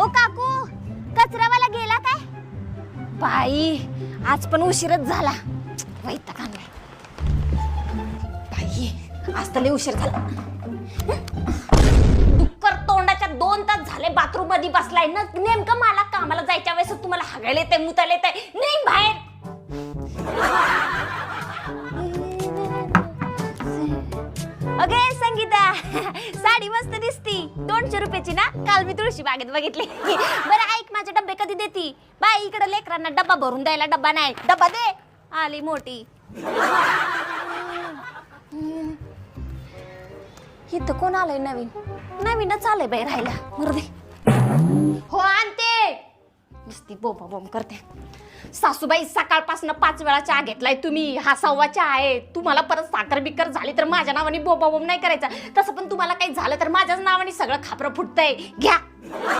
ओ काकू कचरावाला गेला काय? बाई आज पण उशीरच झाला. वैताग आणलाय बाई आज तर लय उशीर झाला. डुक्कर तोंडाच्या दोन तास झाले बाथरूममध्ये बसलाय ना. नेमकं मला कामाला जायच्या वेळेस तुम्हाला हगायला येते मुतायला येतंय. नाही बाहेर. अगे संगीता. दोनशे रुपयाची ना काल मी तुळशी बागेत बघितली. बरं ऐक माझे डब्बे कधी देती? बाई इकडे लेकरांना डब्बा भरून द्यायला डब्बा नाही. डब्बा दे. आली मोठी. इथं कोण आलंय नवीन? नवीनच आलंय बाई राहायला. मुर्दी नुसती बोंबा बोंब करते. सासूबाई सकाळपासून पाच वेळा चहा घेतलाय तुम्ही. हा सव्वा चहा आहे. तुम्हाला परत साखर बिकर झाली तर माझ्या नावाने बोंबा बोंब नाही करायचा. तसं पण तुम्हाला काही झालं तर माझ्याच नावाने सगळं खापरं फुटतंय. घ्या.